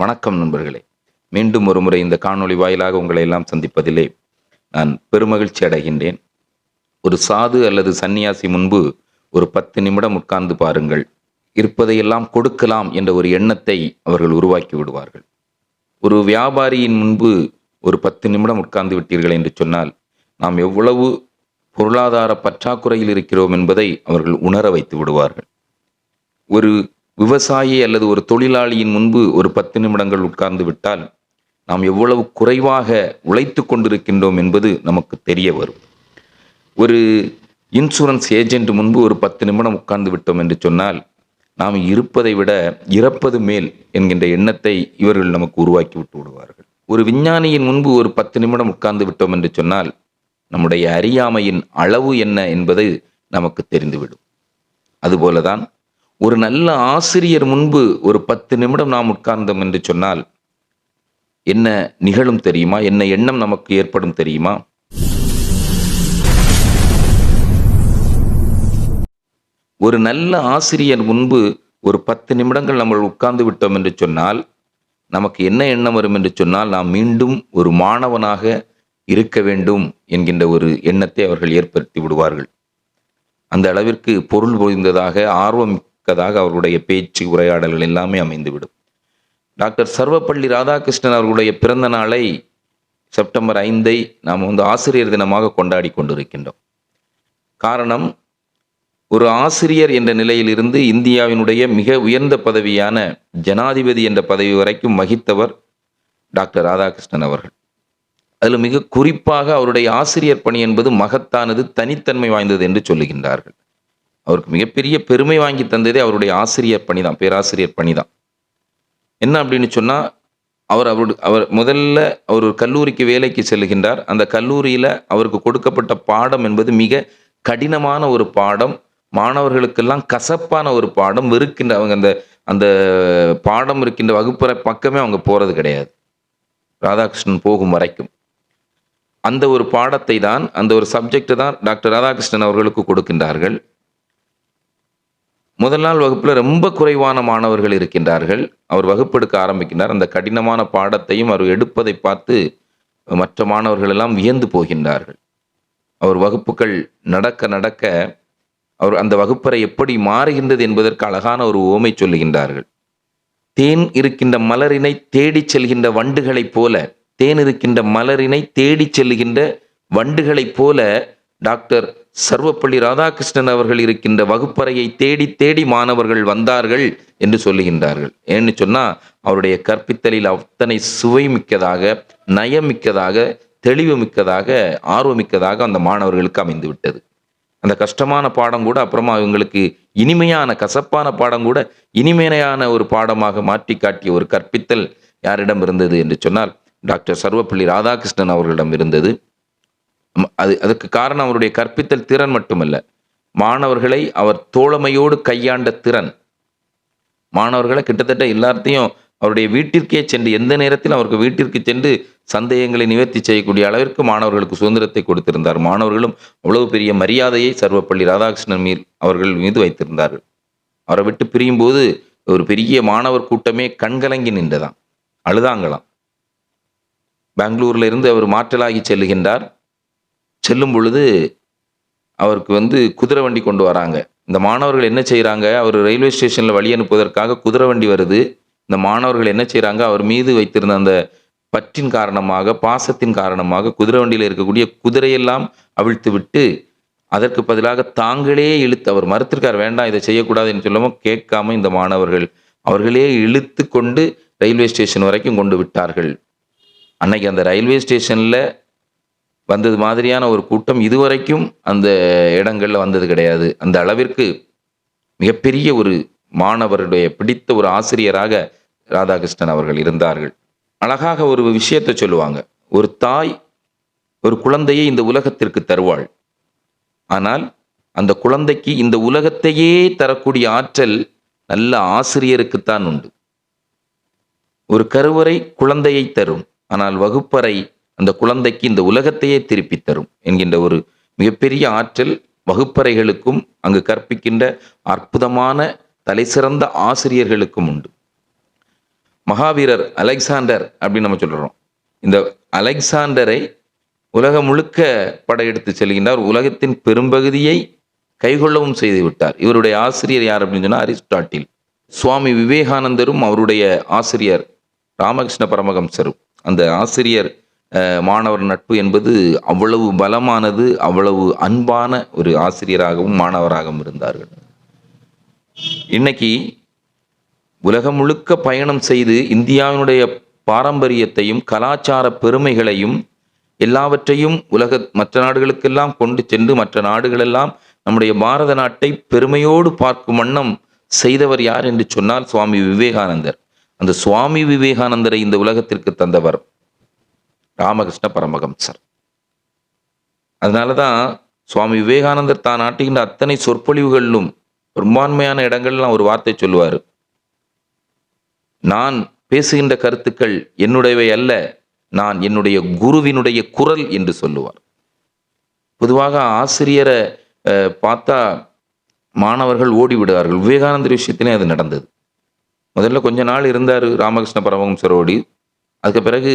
வணக்கம் நண்பர்களே. மீண்டும் ஒரு முறை இந்த காணொளி வாயிலாக உங்களை எல்லாம் சந்திப்பதிலே நான் பெருமகிழ்ச்சி அடைகின்றேன். ஒரு சாது அல்லது சன்னியாசி முன்பு ஒரு பத்து நிமிடம் உட்கார்ந்து பாருங்கள். இருப்பதையெல்லாம் கொடுக்கலாம் என்ற ஒரு எண்ணத்தை அவர்கள் உருவாக்கி விடுவார்கள். ஒரு வியாபாரியின் முன்பு ஒரு பத்து நிமிடம் உட்கார்ந்து விட்டீர்கள் என்று சொன்னால் நாம் எவ்வளவு பொருளாதார பற்றாக்குறையில் இருக்கிறோம் என்பதை அவர்கள் உணர வைத்து விடுவார்கள். ஒரு விவசாயி அல்லது ஒரு தொழிலாளியின் முன்பு ஒரு பத்து நிமிடங்கள் உட்கார்ந்து விட்டால் நாம் எவ்வளவு குறைவாக உழைத்து கொண்டிருக்கின்றோம் என்பது நமக்கு தெரிய வரும். ஒரு இன்சூரன்ஸ் ஏஜென்ட் முன்பு ஒரு பத்து நிமிடம் உட்கார்ந்து விட்டோம் என்று சொன்னால் நாம் இருப்பதை விட இறப்பது மேல் என்கின்ற எண்ணத்தை இவர்கள் நமக்கு உருவாக்கி விட்டு விடுவார்கள். ஒரு விஞ்ஞானியின் முன்பு ஒரு பத்து நிமிடம் உட்கார்ந்து விட்டோம் என்று சொன்னால் நம்முடைய அறியாமையின் அளவு என்ன என்பது நமக்கு தெரிந்துவிடும். அதுபோலதான் ஒரு நல்ல ஆசிரியர் முன்பு ஒரு பத்து நிமிடம் நாம் உட்கார்ந்தோம் என்று சொன்னால் என்ன நிகழும் தெரியுமா? என்ன எண்ணம் நமக்கு ஏற்படும் தெரியுமா? ஒரு நல்ல ஆசிரியர் முன்பு ஒரு பத்து நிமிடங்கள் நம்ம உட்கார்ந்து விட்டோம் என்று சொன்னால் நமக்கு என்ன எண்ணம் வரும் என்று சொன்னால் நாம் மீண்டும் ஒரு மாணவனாக இருக்க வேண்டும் என்கின்ற ஒரு எண்ணத்தை அவர்கள் ஏற்படுத்தி விடுவார்கள். அந்த அளவிற்கு பொருள் புரிந்ததாக ஆர்வம் மிக்கதாக அவர்களுடைய பேச்சு உரையாடல்கள் எல்லாமே அமைந்துவிடும். டாக்டர் சர்வப்பள்ளி ராதாகிருஷ்ணன் அவர்களுடைய பிறந்த நாளை செப்டம்பர் ஐந்தை நாம் வந்து ஆசிரியர் தினமாக கொண்டாடி கொண்டிருக்கின்றோம். காரணம் ஒரு ஆசிரியர் என்ற நிலையிலிருந்து இந்தியாவினுடைய மிக உயர்ந்த பதவியான ஜனாதிபதி என்ற பதவி வரைக்கும் வகித்தவர் டாக்டர் ராதாகிருஷ்ணன் அவர்கள். அதில் மிக குறிப்பாக அவருடைய ஆசிரியர் பணி என்பது மகத்தானது தனித்தன்மை வாய்ந்தது என்று சொல்லுகின்றார்கள். அவருக்கு மிகப்பெரிய பெருமை வாங்கி தந்ததே அவருடைய ஆசிரியர் பணி தான் பேராசிரியர் பணி தான் என்ன அப்படின்னு சொன்னால் அவர் அவரு அவர் முதல்ல அவர் ஒரு கல்லூரிக்கு வேலைக்கு செல்கின்றார். அந்த கல்லூரியில் அவருக்கு கொடுக்கப்பட்ட பாடம் என்பது மிக கடினமான ஒரு பாடம். மாணவர்களுக்கெல்லாம் கசப்பான ஒரு பாடம். வெறுக்கின்ற அவங்க அந்த அந்த பாடம் இருக்கின்ற வகுப்பறை பக்கமே அவங்க போகிறது கிடையாது. ராதாகிருஷ்ணன் போகும் வரைக்கும். அந்த ஒரு பாடத்தை தான் அந்த ஒரு சப்ஜெக்டை தான் டாக்டர் ராதாகிருஷ்ணன் அவர்களுக்கு கொடுக்கின்றார்கள். முதல் நாள் வகுப்பில் ரொம்ப குறைவான மாணவர்கள் இருக்கின்றார்கள். அவர் வகுப்பெடுக்க ஆரம்பிக்கின்றார். அந்த கடினமான பாடத்தையும் அவர் எடுப்பதை பார்த்து மற்ற மாணவர்கள் எல்லாம் வியந்து போகின்றார்கள். அவர் வகுப்புகள் நடக்க நடக்க அவர் அந்த வகுப்பறை எப்படி மாறுகின்றது என்பதற்கு அழகான ஒரு ஓமை சொல்லுகின்றார்கள். தேன் இருக்கின்ற மலரினை தேடிச் செல்கின்ற வண்டுகளைப் போல தேன் இருக்கின்ற மலரினை தேடிச் செல்கின்ற வண்டுகளைப் போல டாக்டர் சர்வப்பள்ளி ராதாகிருஷ்ணன் அவர்கள் இருக்கின்ற வகுப்பறையை தேடி தேடி மாணவர்கள் வந்தார்கள் என்று சொல்லுகின்றார்கள். ஏன்னு சொன்னா அவருடைய கற்பித்தலில் அத்தனை சுவை மிக்கதாக நயமிக்கதாக தெளிவு மிக்கதாக ஆர்வமிக்கதாக அந்த மாணவர்களுக்கு அமைந்து விட்டது. அந்த கஷ்டமான பாடம் கூட அப்புறமா இவங்களுக்கு இனிமையான கசப்பான பாடம் கூட இனிமையான ஒரு பாடமாக மாற்றி காட்டிய ஒரு கற்பித்தல் யாரிடம் இருந்தது என்று சொன்னால் டாக்டர் சர்வப்பள்ளி ராதாகிருஷ்ணன் அவர்களிடம் இருந்தது. அது அதுக்கு காரணம் அவருடைய கற்பித்தல் திறன் மட்டுமல்ல. மாணவர்களை அவர் தோழமையோடு கையாண்ட திறன். மாணவர்களை கிட்டத்தட்ட எல்லாத்தையும் அவருடைய வீட்டிற்கே சென்று எந்த நேரத்தில் அவருக்கு வீட்டிற்கு சென்று சந்தேகங்களை நிவர்த்தி செய்யக்கூடிய அளவிற்கு மாணவர்களுக்கு சுதந்திரத்தை கொடுத்திருந்தார். மாணவர்களும் அவ்வளவு பெரிய மரியாதையை சர்வப்பள்ளி ராதாகிருஷ்ணன் மீர் அவர்கள் மீது வைத்திருந்தார்கள். அவரை விட்டு பிரியும் போது ஒரு பெரிய மாணவர் கூட்டமே கண்கலங்கி நின்றதாம். அழுதாங்களாம். பெங்களூர்ல இருந்து அவர் மாற்றலாகி செல்லுகின்றார். செல்லும் பொழுது அவருக்கு வந்து குதிரை வண்டி கொண்டு வராங்க. இந்த மாணவர்கள் என்ன செய்கிறாங்க அவர் ரயில்வே ஸ்டேஷனில் வழி அனுப்புவதற்காக குதிரை வண்டி வருது. இந்த மாணவர்கள் என்ன செய்கிறாங்க அவர் மீது வைத்திருந்த அந்த பற்றின் காரணமாக பாசத்தின் காரணமாக குதிரை வண்டியில் இருக்கக்கூடிய குதிரையெல்லாம் அவிழ்த்து விட்டு அதற்கு பதிலாக தாங்களே இழுத்து அவர் மறுத்திருக்கார் வேண்டாம் இதை செய்யக்கூடாதுன்னு சொல்லவும் கேட்காம இந்த மாணவர்கள் அவர்களே இழுத்து கொண்டு ரயில்வே ஸ்டேஷன் வரைக்கும் கொண்டு விட்டார்கள். அன்னைக்கு அந்த ரயில்வே ஸ்டேஷனில் வந்தது மாதிரியான ஒரு கூட்டம் இதுவரைக்கும் அந்த இடங்கள்ல வந்தது கிடையாது. அந்த அளவிற்கு மிகப்பெரிய ஒரு மாணவருடைய பிடித்த ஒரு ஆசிரியராக ராதாகிருஷ்ணன் அவர்கள் இருந்தார்கள். அழகாக ஒரு விஷயத்தை சொல்லுவாங்க. ஒரு தாய் ஒரு குழந்தையை இந்த உலகத்திற்கு தருவாள். ஆனால் அந்த குழந்தைக்கு இந்த உலகத்தையே தரக்கூடிய ஆற்றல் நல்ல ஆசிரியருக்குத்தான் உண்டு. ஒரு கருவறை குழந்தையை தரும். ஆனால் வகுப்பறை அந்த குழந்தைக்கு இந்த உலகத்தையே திருப்பித் தரும் என்கின்ற ஒரு மிகப்பெரிய ஆற்றல் வகுப்பறைகளுக்கும் அங்கு கற்பிக்கின்ற அற்புதமான தலைசிறந்த ஆசிரியர்களுக்கும் உண்டு. மகாவீரர் அலெக்சாண்டர் அப்படின்னு நம்ம சொல்றோம். இந்த அலெக்சாண்டரை உலகம் முழுக்க படையெடுத்து செல்கின்றார். உலகத்தின் பெரும்பகுதியை கைகொள்ளவும் செய்து விட்டார். இவருடைய ஆசிரியர் யார் அப்படின்னு சொன்னா அரிஸ்டாட்டில். சுவாமி விவேகானந்தரும் அவருடைய ஆசிரியர் ராமகிருஷ்ண பரமஹம்சரும். அந்த ஆசிரியர் மாணவர் நட்பு என்பது அவ்வளவு பலமானது அவ்வளவு அன்பான ஒரு ஆசிரியராகவும் மாணவராகவும் இருந்தார்கள். இன்னைக்கு உலகம் முழுக்க பயணம் செய்து இந்தியாவினுடைய பாரம்பரியத்தையும் கலாச்சார பெருமைகளையும் எல்லாவற்றையும் உலக மற்ற நாடுகளுக்கெல்லாம் கொண்டு சென்று மற்ற நாடுகளெல்லாம் நம்முடைய பாரத நாட்டை பெருமையோடு பார்க்கும் வண்ணம் செய்தவர் யார் என்று சொன்னால் சுவாமி விவேகானந்தர். அந்த சுவாமி விவேகானந்தரை இந்த உலகத்திற்கு தந்தவர் ராமகிருஷ்ண பரமஹம்சர் அதனால தான் சுவாமி விவேகானந்தர் தான் நாட்டுகின்ற அத்தனை சொற்பொழிவுகளிலும் பெரும்பான்மையான இடங்கள்லாம் ஒரு வார்த்தை சொல்லுவார். நான் பேசுகின்ற கருத்துக்கள் என்னுடையவை அல்ல நான் என்னுடைய குருவினுடைய குரல் என்று சொல்லுவார். பொதுவாக ஆசிரியரை அஹ், பார்த்தா மாணவர்கள் ஓடி விடுவார்கள். விவேகானந்தர் விஷயத்திலே அது நடந்தது. முதல்ல கொஞ்ச நாள் இருந்தார் ராமகிருஷ்ண பரமஹம்சரோடி. அதுக்கு பிறகு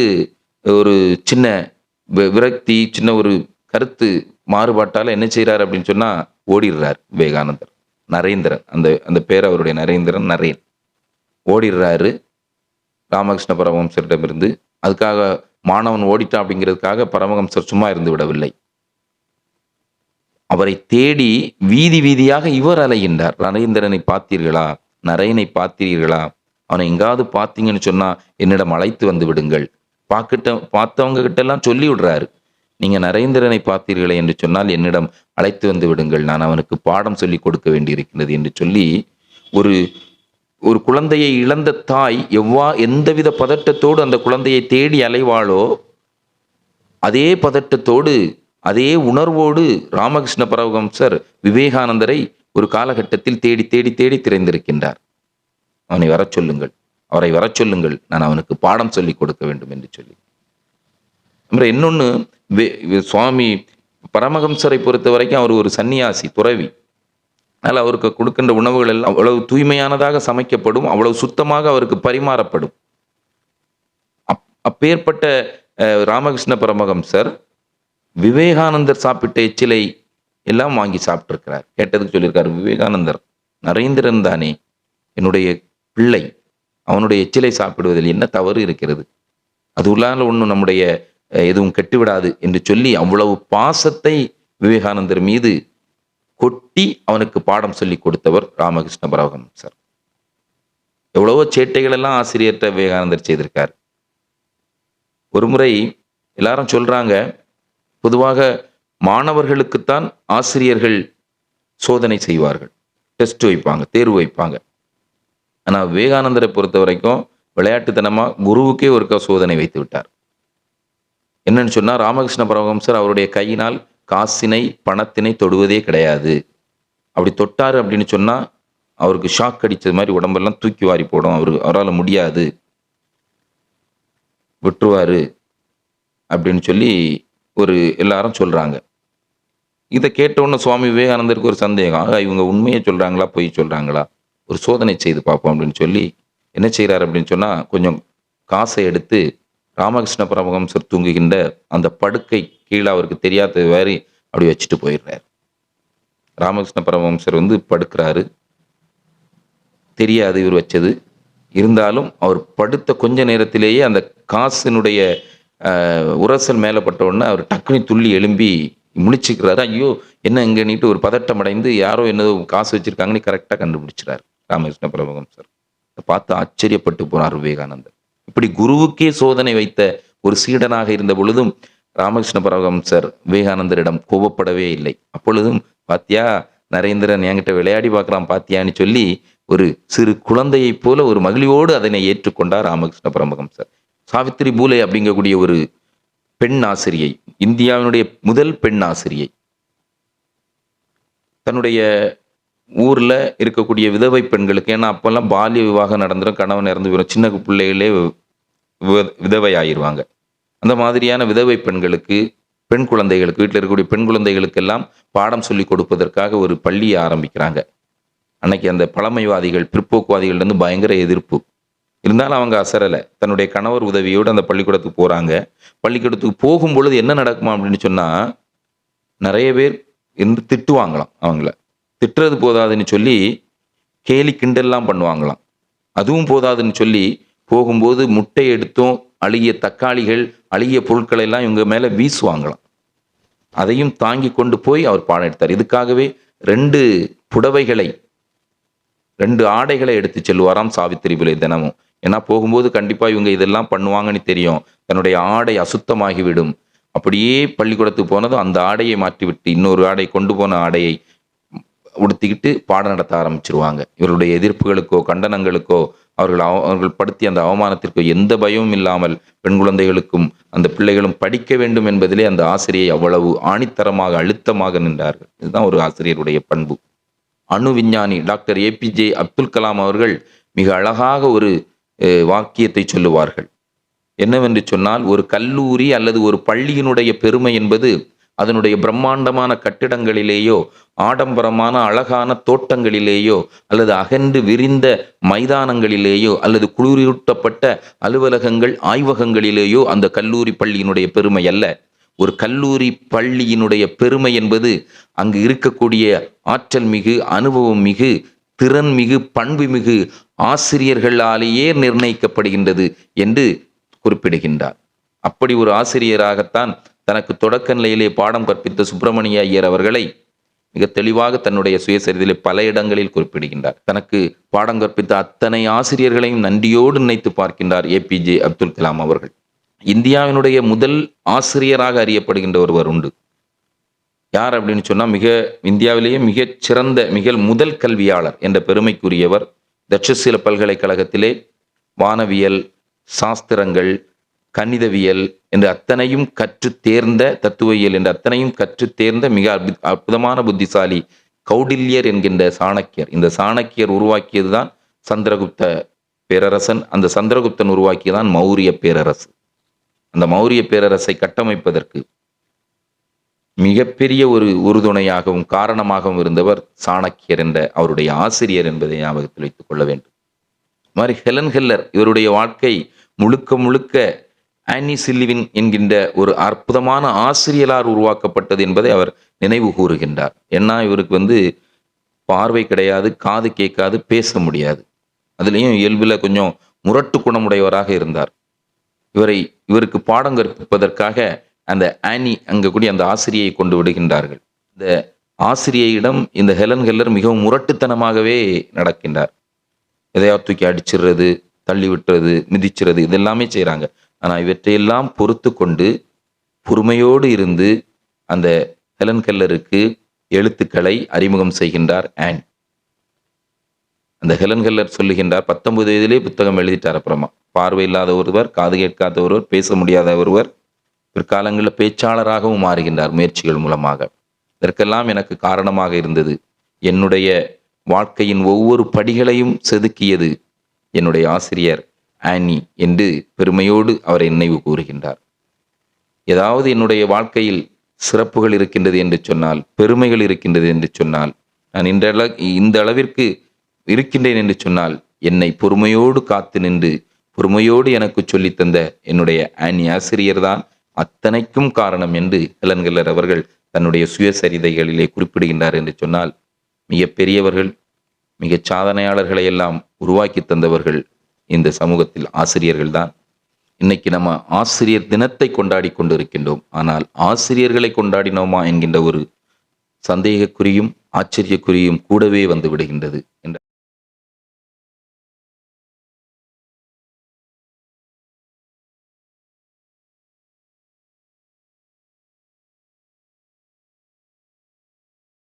ஒரு சின்ன வி- விரக்தி சின்ன ஒரு கருத்து மாறுபாட்டால் என்ன செய்கிறார் அப்படின்னு சொன்னால் ஓடிடுறார் விவேகானந்தர் நரேந்திரன். அந்த அந்த பேர் அவருடைய நரேந்திரன் நரேன். ஓடிடுறாரு ராமகிருஷ்ண பரமஹம்சரிடமிருந்து. அதுக்காக மாணவன் ஓடிட்டான் அப்படிங்கிறதுக்காக பரமஹம்சர் சும்மா இருந்து விடவில்லை. அவரை தேடி வீதி வீதியாக இவர் அலைகின்றார். நரேந்திரனை பார்த்தீர்களா? நரேனை பார்த்தீர்களா? அவனை எங்காவது பார்த்தீங்கன்னு சொன்னால் என்னிடம் அழைத்து வந்து விடுங்கள். பார்க்கிட்ட பார்த்தவங்க கிட்ட எல்லாம் சொல்லி விடுறாரு நீங்க நரேந்திரனை பார்த்தீர்களே என்று சொன்னால் என்னிடம் அழைத்து வந்து விடுங்கள். நான் அவனுக்கு பாடம் சொல்லி கொடுக்க வேண்டியிருக்கிறது என்று சொல்லி ஒரு ஒரு குழந்தையை இழந்த தாய் எவ்வா எந்தவித பதட்டத்தோடு அந்த குழந்தையை தேடி அலைவாளோ அதே பதட்டத்தோடு அதே உணர்வோடு ராமகிருஷ்ண பரமஹம்சர் விவேகானந்தரை ஒரு காலகட்டத்தில் தேடி தேடி தேடி திரைந்திருக்கின்றார். அவனை வரச் சொல்லுங்கள். அவரை வரச் சொல்லுங்கள். நான் அவனுக்கு பாடம் சொல்லி கொடுக்க வேண்டும் என்று சொல்லி. அப்புறம் இன்னொன்று சுவாமி பரமஹம்சரை பொறுத்த வரைக்கும் அவர் ஒரு சன்னியாசி துறவி. அதனால் அவருக்கு கொடுக்கின்ற உணவுகள் எல்லாம் அவ்வளவு தூய்மையானதாக சமைக்கப்படும் அவ்வளவு சுத்தமாக அவருக்கு பரிமாறப்படும். அப் அப்பேற்பட்ட ராமகிருஷ்ண பரமஹம்சர் விவேகானந்தர் சாப்பிட்ட எச்சிலை எல்லாம் வாங்கி சாப்பிட்ருக்கிறார் கேட்டதுக்கு சொல்லியிருக்காரு விவேகானந்தர் நரேந்திரன் தானே என்னுடைய பிள்ளை. அவனுடைய எச்சிலை சாப்பிடுவதில் என்ன தவறு இருக்கிறது? அது உள்ளால ஒன்றும் நம்முடைய எதுவும் கெட்டுவிடாது என்று சொல்லி அவ்வளவு பாசத்தை விவேகானந்தர் மீது கொட்டி அவனுக்கு பாடம் சொல்லி கொடுத்தவர் ராமகிருஷ்ண பரமஹம்சர் எவ்வளவோ சேட்டைகள் எல்லாம் ஆசிரியர்கிட்ட விவேகானந்தர் செய்திருக்கார். ஒரு முறை எல்லாரும் சொல்றாங்க பொதுவாக மாணவர்களுக்குத்தான் ஆசிரியர்கள் சோதனை செய்வார்கள். டெஸ்ட் வைப்பாங்க தேர்வு வைப்பாங்க. ஆனால் விவேகானந்தரை பொறுத்த வரைக்கும் விளையாட்டுத்தனமாக குருவுக்கே ஒருக்கா சோதனை வைத்து விட்டார். என்னன்னு சொன்னால் ராமகிருஷ்ண பரமஹம்சர் அவருடைய கையினால் காசினை பணத்தினை தொடுவதே கிடையாது. அப்படி தொட்டார் அப்படின்னு சொன்னால் அவருக்கு ஷாக் அடித்தது மாதிரி உடம்பெல்லாம் தூக்கி வாரி போடும். அவரு அவரால் முடியாது. விட்டுருவாரு அப்படின்னு சொல்லி ஒரு எல்லாரும் சொல்கிறாங்க இதை கேட்டவுடனே சுவாமி விவேகானந்தருக்கு ஒரு சந்தேகம். ஆகா, இவங்க உண்மையை சொல்கிறாங்களா பொய் சொல்கிறாங்களா ஒரு சோதனை செய்து பார்ப்போம் அப்படின்னு சொல்லி என்ன செய்கிறார் அப்படின்னு சொன்னால் கொஞ்சம் காசை எடுத்து ராமகிருஷ்ண பரமஹம்சர் தூங்குகின்ற அந்த படுக்கை கீழே அவருக்கு தெரியாத மாதிரி அப்படி வச்சுட்டு போயிடுறாரு. ராமகிருஷ்ண பரமஹம்சர் வந்து படுக்கிறாரு. தெரியாது இவர் வச்சது. இருந்தாலும் அவர் படுத்த கொஞ்ச நேரத்திலேயே அந்த காசினுடைய உரசல் மேலே உடனே அவர் டக்குனி துள்ளி எழும்பி முழிச்சுக்கிறாரு. ஐயோ என்ன இங்க ஒரு பதட்டம் அடைந்து யாரோ என்னதோ காசு வச்சிருக்காங்கன்னு கரெக்டாக கண்டுபிடிச்சிறாரு ராமகிருஷ்ண பரமஹம்சர் அதை பார்த்து ஆச்சரியப்பட்டு போனார் விவேகானந்தர். இப்படி குருவுக்கே சோதனை வைத்த ஒரு சீடனாக இருந்த பொழுதும் ராமகிருஷ்ண பரமஹம்சர் விவேகானந்தரிடம் கோபப்படவே இல்லை. அப்பொழுதும் பாத்தியா நரேந்திரன் என்கிட்ட விளையாடி பார்க்கலாம் பாத்தியான்னு சொல்லி ஒரு சிறு குழந்தையைப் போல ஒரு மகிழ்வோடு அதனை ஏற்றுக்கொண்டார் ராமகிருஷ்ண பரமஹம்சர் சாவித்திரி பூலே அப்படிங்கக்கூடிய ஒரு பெண் ஆசிரியை இந்தியாவினுடைய முதல் பெண் ஆசிரியை தன்னுடைய ஊரில் இருக்கக்கூடிய விதவை பெண்களுக்கு ஏன்னா அப்போல்லாம் பால்ய விவாகம் நடந்துடும் கணவன் இறந்து போயிடும் சின்ன பிள்ளைகளே விதவை ஆயிடுவாங்க அந்த மாதிரியான விதவை பெண்களுக்கு பெண் குழந்தைகளுக்கு வீட்டில் இருக்கக்கூடிய பெண் குழந்தைகளுக்கெல்லாம் பாடம் சொல்லி கொடுப்பதற்காக ஒரு பள்ளியை ஆரம்பிக்கிறாங்க. அன்னைக்கு அந்த பழமைவாதிகள் பிற்போக்குவாதிகள்லேருந்து பயங்கர எதிர்ப்பு. இருந்தாலும் அவங்க அசரலை. தன்னுடைய கணவர் உதவியோடு அந்த பள்ளிக்கூடத்துக்கு போகிறாங்க பள்ளிக்கூடத்துக்கு போகும் பொழுது என்ன நடக்குமா அப்படின்னு சொன்னால் நிறைய பேர் இருந்து திட்டுவாங்களாம் அவங்கள. திட்டுறது போதாதுன்னு சொல்லி கேலி கிண்டல்லாம் பண்ணுவாங்களாம். அதுவும் போதாதுன்னு சொல்லி போகும்போது முட்டை எடுத்தும் அழுகிய தக்காளிகள் அழுகிய பொருட்களை எல்லாம் இவங்க மேலே வீசுவாங்களாம். அதையும் தாங்கி கொண்டு போய் அவர் பாடம் எடுத்தார் இதுக்காகவே ரெண்டு புடவைகளை ரெண்டு ஆடைகளை எடுத்து செல்வாராம் சாவித்திரி பிள்ளை தினமும். ஏன்னா போகும்போது கண்டிப்பாக இவங்க இதெல்லாம் பண்ணுவாங்கன்னு தெரியும். தன்னுடைய ஆடை அசுத்தமாகிவிடும். அப்படியே பள்ளிக்கூடத்துக்கு போனதும் அந்த ஆடையை மாற்றிவிட்டு இன்னொரு ஆடை கொண்டு போன ஆடையை உடுத்திக்கிட்டு பாடம் நடத்த ஆரம்பிச்சிருவாங்க. இவருடைய எதிர்ப்புகளுக்கோ கண்டனங்களுக்கோ அவர்கள் அவர்கள் படுத்திய அந்த அவமானத்திற்கோ எந்த பயமும் இல்லாமல் பெண் குழந்தைகளுக்கும் அந்த பிள்ளைகளும் படிக்க வேண்டும் என்பதிலே அந்த ஆசிரியை அவ்வளவு ஆணித்தரமாக அழுத்தமாக நின்றார்கள். இதுதான் ஒரு ஆசிரியருடைய பண்பு. அணு விஞ்ஞானி டாக்டர் ஏபிஜே அப்துல் கலாம் அவர்கள் மிக அழகாக ஒரு வாக்கியத்தை சொல்லுவார்கள். என்னவென்று சொன்னால் ஒரு கல்லூரி அல்லது ஒரு பள்ளியினுடைய பெருமை என்பது அதனுடைய பிரம்மாண்டமான கட்டிடங்களிலேயோ ஆடம்பரமான அழகான தோட்டங்களிலேயோ அல்லது அகன்று விரிந்த மைதானங்களிலேயோ அல்லது குளிரூட்டப்பட்ட அலுவலகங்கள் ஆய்வகங்களிலேயோ அந்த கல்லூரி பள்ளியினுடைய பெருமை அல்ல. ஒரு கல்லூரி பள்ளியினுடைய பெருமை என்பது அங்கு இருக்கக்கூடிய ஆற்றல் மிகு அனுபவம் மிகு திறன் மிகு பண்பு மிகு ஆசிரியர்களாலேயே நிர்ணயிக்கப்படுகின்றது என்று குறிப்பிடுகின்றார். அப்படி ஒரு ஆசிரியராகத்தான் தனக்கு தொடக்க நிலையிலே பாடம் கற்பித்த சுப்பிரமணிய ஐயர் அவர்களை மிக தெளிவாக தன்னுடைய சுயசரிதிலே பல இடங்களில் குறிப்பிடுகின்றார். தனக்கு பாடம் கற்பித்த அத்தனை ஆசிரியர்களையும் நன்றியோடு நினைத்து பார்க்கின்றார் ஏபிஜே அப்துல் கலாம் அவர்கள். இந்தியாவினுடைய முதல் ஆசிரியராக அறியப்படுகின்ற ஒருவர் உண்டு. யார் அப்படின்னு சொன்னா மிக இந்தியாவிலேயே மிக சிறந்த மிக முதல் கல்வியாளர் என்ற பெருமைக்குரியவர் தட்சசீல பல்கலைக்கழகத்திலே வானவியல் சாஸ்திரங்கள் கணிதவியல் என்ற அத்தனையும் கற்று தேர்ந்த தத்துவியல் என்ற அத்தனையும் கற்று தேர்ந்த மிக அற்புதமான புத்திசாலி கௌடில்யர் என்கின்ற சாணக்கியர். இந்த சாணக்கியர் உருவாக்கியதுதான் சந்திரகுப்த பேரரசன். அந்த சந்திரகுப்தன் உருவாக்கியதான் மௌரிய பேரரசு. அந்த மௌரிய பேரரசை கட்டமைப்பதற்கு மிகப்பெரிய ஒரு உறுதுணையாகவும் காரணமாகவும் இருந்தவர் சாணக்கியர் என்ற அவருடைய ஆசிரியர் என்பதை ஞாபகத்தில் வைத்துக் கொள்ள வேண்டும். இது மாதிரி ஹெலன் ஹெல்லர் இவருடைய வாழ்க்கை முழுக்க முழுக்க ஆனி சில்லிவின் என்கின்ற ஒரு அற்புதமான ஆசிரியரால் உருவாக்கப்பட்டது என்பதை அவர் நினைவு கூறுகின்றார். ஏன்னா இவருக்கு வந்து பார்வை கிடையாது காது கேட்காது பேச முடியாது. அதுலேயும் இயல்பில் கொஞ்சம் முரட்டு குணமுடையவராக இருந்தார். இவரை இவருக்கு பாடம் கற்பிப்பதற்காக அந்த ஆனி அங்கே கூடிய அந்த ஆசிரியை கொண்டு விடுகின்றார்கள். இந்த ஆசிரியையிடம் இந்த ஹெலன் ஹெல்லர் மிகவும் முரட்டுத்தனமாகவே நடக்கின்றார். எதையாவது தூக்கி அடிச்சிடுறது தள்ளி விட்டுறது மிதிச்சிறது இதெல்லாமே செய்கிறாங்க ஆனால் இவற்றையெல்லாம் பொறுத்து கொண்டு பொறுமையோடு இருந்து அந்த ஹெலன் கெல்லருக்கு எழுத்துக்களை அறிமுகம் செய்கின்றார் ஆன். அந்த ஹெலன் கெல்லர் சொல்லுகின்றார் பத்தொன்பது வயதிலே புத்தகம் எழுதிட்டார் அப்புறமா. பார்வை இல்லாத ஒருவர் காது கேட்காத ஒருவர் பேச முடியாத ஒருவர் பிற்காலங்களில் பேச்சாளராகவும் மாறுகின்றார் முயற்சிகள் மூலமாக. இதற்கெல்லாம் எனக்கு காரணமாக இருந்தது. என்னுடைய வாழ்க்கையின் ஒவ்வொரு படிகளையும் செதுக்கியது என்னுடைய ஆசிரியர் ஆனி என்று பெருமையோடு அவரை நினைவு கூறுகின்றார். ஏதாவது என்னுடைய வாழ்க்கையில் சிறப்புகள் இருக்கின்றது என்று சொன்னால் பெருமைகள் இருக்கின்றது என்று சொன்னால் நான் இந்த அள இந்த அளவிற்கு இருக்கின்றேன் என்று சொன்னால் என்னை பொறுமையோடு காத்து நின்று பொறுமையோடு எனக்கு சொல்லித் தந்த என்னுடைய ஆனி ஆசிரியர் தான் அத்தனைக்கும் காரணம் என்று ஹெலன்கல்லர் அவர்கள் தன்னுடைய சுயசரிதைகளிலே குறிப்பிடுகின்றார் என்று சொன்னால் மிக பெரியவர்கள் மிகச் சாதனையாளர்களை எல்லாம் உருவாக்கி தந்தவர்கள் இந்த சமூகத்தில் ஆசிரியர்கள் தான் இன்னைக்கு நம்ம ஆசிரியர் தினத்தை கொண்டாடி கொண்டிருக்கின்றோம். ஆனால் ஆசிரியர்களை கொண்டாடினோமா என்கின்ற ஒரு சந்தேகக்குறியும் ஆச்சரியக்குறியும் கூடவே வந்து விடுகின்றது. என்ற